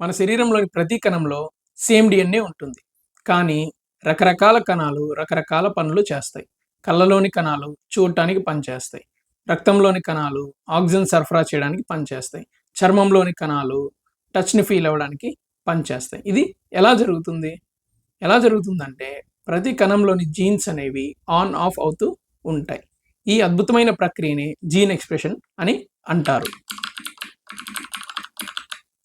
మన శరీరంలోని ప్రతి కణంలో సేమ్ డిఎన్ఏ ఉంటుంది. కానీ రకరకాల కణాలు రకరకాల పనులు చేస్తాయి. కళ్ళలోని కణాలు చూడటానికి పనిచేస్తాయి రక్తంలోని కణాలు ఆక్సిజన్ సరఫరా చేయడానికి పనిచేస్తాయి చర్మంలోని కణాలు టచ్ని ఫీల్ అవ్వడానికి పనిచేస్తాయి ఇది ఎలా జరుగుతుంది? ఎలా జరుగుతుందంటే ప్రతి కణంలోని జీన్స్ అనేవి ఆన్ ఆఫ్ అవుతూ ఉంటాయి. ఈ అద్భుతమైన ప్రక్రియని జీన్ ఎక్స్ప్రెషన్ అని అంటారు.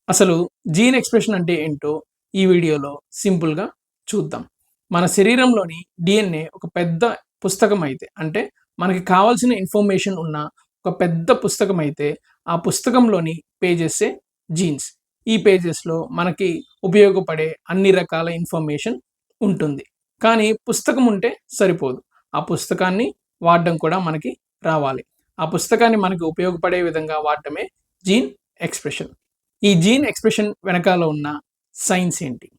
అసలు జీన్ ఎక్స్ప్రెషన్ అంటే ఏంటో ఈ వీడియోలో సింపుల్గా చూద్దాం. మన శరీరంలోని డిఎన్ఏ ఒక పెద్ద పుస్తకం అయితే అంటే మనకి కావాల్సిన ఇన్ఫర్మేషన్ ఉన్న ఒక పెద్ద పుస్తకం అయితే ఆ పుస్తకంలోని పేజెస్సే జీన్స్. ఈ పేజెస్లో మనకి ఉపయోగపడే అన్ని రకాల ఇన్ఫర్మేషన్ ఉంటుంది. కానీ పుస్తకం ఉంటే సరిపోదు. ఆ పుస్తకాన్ని వాడడం కూడా మనకి రావాలి. ఆ పుస్తకాన్ని మనకి ఉపయోగపడే విధంగా వాడటమే జీన్ ఎక్స్ప్రెషన్. ఈ జీన్ ఎక్స్ప్రెషన్ వెనకాల ఉన్న సైన్స్ ఏంటి?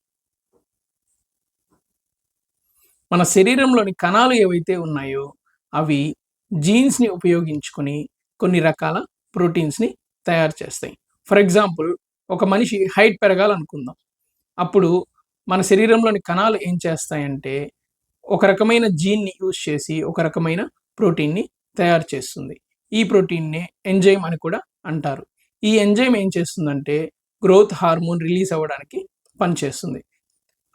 మన శరీరంలోని కణాలు ఏవైతే ఉన్నాయో అవి జీన్స్ని ఉపయోగించుకొని కొన్ని రకాల ప్రోటీన్స్ని తయారు చేస్తాయి. ఫర్ ఎగ్జాంపుల్ ఒక మనిషి హైట్ పెరగాలనుకుందాం. అప్పుడు మన శరీరంలోని కణాలు ఏం చేస్తాయంటే ఒక రకమైన జీన్ని యూజ్ చేసి ఒక రకమైన ప్రోటీన్ని తయారు చేస్తుంది. ఈ ప్రోటీన్నే ఎంజైమ్ అని కూడా అంటారు. ఈ ఎంజైమ్ ఏం చేస్తుందంటే గ్రోత్ హార్మోన్ రిలీజ్ అవ్వడానికి పనిచేస్తుంది.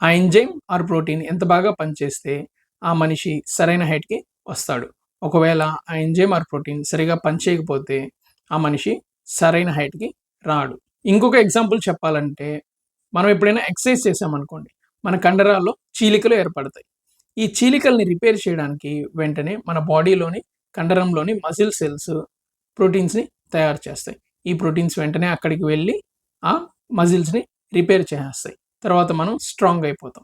ఆ ఎంజైమ్ ఆర్ ప్రోటీన్ ఎంత బాగా పనిచేస్తే ఆ మనిషి సరైన హైట్కి వస్తాడు. ఒకవేళ ఆ ఎంజైమ్ ఆర్ ప్రోటీన్ సరిగా పనిచేయకపోతే ఆ మనిషి సరైన హైట్కి రాడు. ఇంకొక ఎగ్జాంపుల్ చెప్పాలంటే మనం ఎప్పుడైనా ఎక్సర్సైజ్ చేసామనుకోండి మన కండరాల్లో చీలికలు ఏర్పడతాయి. ఈ చీలికల్ని రిపేర్ చేయడానికి వెంటనే మన బాడీలోని కండరంలోని మజిల్ సెల్స్ ప్రోటీన్స్ని తయారు చేస్తాయి. ఈ ప్రోటీన్స్ వెంటనే అక్కడికి వెళ్ళి ఆ మజిల్స్ని రిపేర్ చేసేస్తాయి. తర్వాత మనం స్ట్రాంగ్ అయిపోతాం.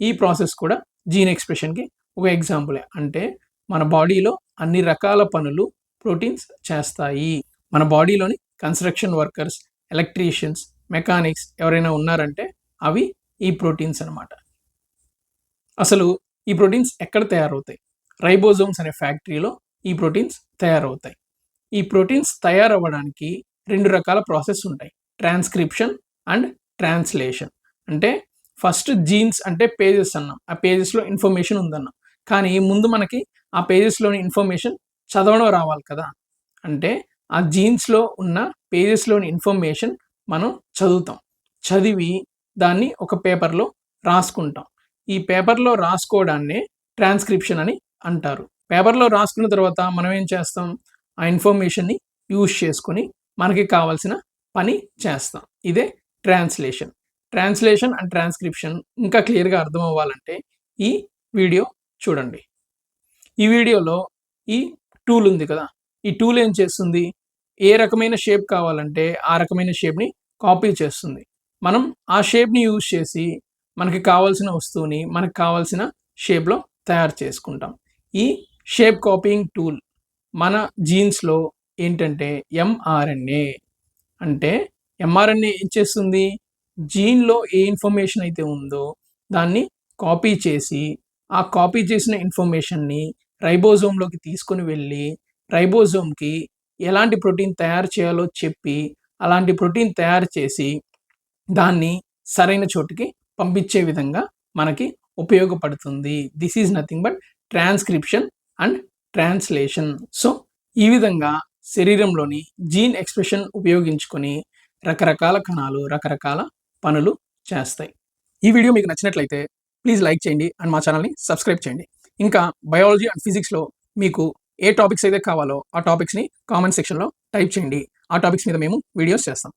ఈ ప్రాసెస్ కూడా జీన్ ఎక్స్ప్రెషన్కి ఒక ఎగ్జాంపులే. అంటే మన బాడీలో అన్ని రకాల పనులు ప్రోటీన్స్ చేస్తాయి. మన బాడీలోని కన్స్ట్రక్షన్ వర్కర్స్ ఎలక్ట్రీషియన్స్ మెకానిక్స్ ఎవరైనా ఉన్నారంటే అవి ఈ ప్రోటీన్స్ అనమాట అసలు ఈ ప్రోటీన్స్ ఎక్కడ తయారవుతాయి? రైబోజోమ్స్ అనే ఫ్యాక్టరీలో ఈ ప్రోటీన్స్ తయారవుతాయి. ఈ ప్రోటీన్స్ తయారవ్వడానికి రెండు రకాల ప్రాసెస్ ఉంటాయి. ట్రాన్స్క్రిప్షన్ అండ్ ట్రాన్స్లేషన్ అంటే ఫస్ట్ జీన్స్ అంటే పేజెస్ అన్నాం. ఆ పేజెస్లో ఇన్ఫర్మేషన్ ఉందన్నాం. కానీ ముందు మనకి ఆ పేజెస్లోని ఇన్ఫర్మేషన్ చదవడం రావాలి కదా. అంటే ఆ జీన్స్లో ఉన్న పేజెస్లోని ఇన్ఫర్మేషన్ మనం చదువుతాం. చదివి దాన్ని ఒక పేపర్లో రాసుకుంటాం. ఈ పేపర్లో రాసుకోవడాన్నే ట్రాన్స్క్రిప్షన్ అని అంటారు. పేపర్లో రాసుకున్న తర్వాత మనం ఏం చేస్తాం? ఆ ఇన్ఫర్మేషన్ని యూజ్ చేసుకొని మనకి కావాల్సిన పని చేస్తాం. ఇదే ట్రాన్స్లేషన్. ట్రాన్స్లేషన్ అండ్ ట్రాన్స్క్రిప్షన్ ఇంకా క్లియర్గా అర్థం అవ్వాలంటే ఈ వీడియో చూడండి. ఈ వీడియోలో ఈ టూల్ ఉంది కదా. ఈ టూల్ ఏం చేస్తుంది? ఏ రకమైన షేప్ కావాలంటే ఆ రకమైన షేప్ని కాపీ చేస్తుంది. మనం ఆ షేప్ని యూజ్ చేసి మనకి కావాల్సిన వస్తువుని మనకు కావాల్సిన షేప్లో తయారు చేసుకుంటాం. ఈ షేప్ కాపీయింగ్ టూల్ మన జీన్స్లో ఏంటంటే ఎంఆర్ఎన్ఏ అంటే ఎంఆర్ఎన్ఏ ఏం చేస్తుంది? జీన్లో ఏ ఇన్ఫర్మేషన్ అయితే ఉందో దాన్ని కాపీ చేసి ఆ కాపీ చేసిన ఇన్ఫర్మేషన్ని రైబోజోమ్లోకి తీసుకొని వెళ్ళి రైబోజోమ్కి ఎలాంటి ప్రోటీన్ తయారు చేయాలో చెప్పి అలాంటి ప్రోటీన్ తయారు చేసి దాన్ని సరైన చోటుకి పంపించే విధంగా మనకి ఉపయోగపడుతుంది. This is nothing but transcription and translation. So ఈ విధంగా శరీరంలోని జీన్ ఎక్స్ప్రెషన్ ఉపయోగించుకొని రకరకాల కణాలు రకరకాల పనులు చేస్తాయి. ఈ వీడియో మీకు నచ్చినట్లయితే ప్లీజ్ లైక్ చేయండి అండ్ మా ఛానల్ని సబ్స్క్రైబ్ చేయండి. ఇంకా బయాలజీ అండ్ ఫిజిక్స్లో మీకు ఏ టాపిక్స్ అయితే కావాలో ఆ టాపిక్స్ని కామెంట్ సెక్షన్లో టైప్ చేయండి. ఆ టాపిక్స్ మీద మేము వీడియోస్ చేస్తాం.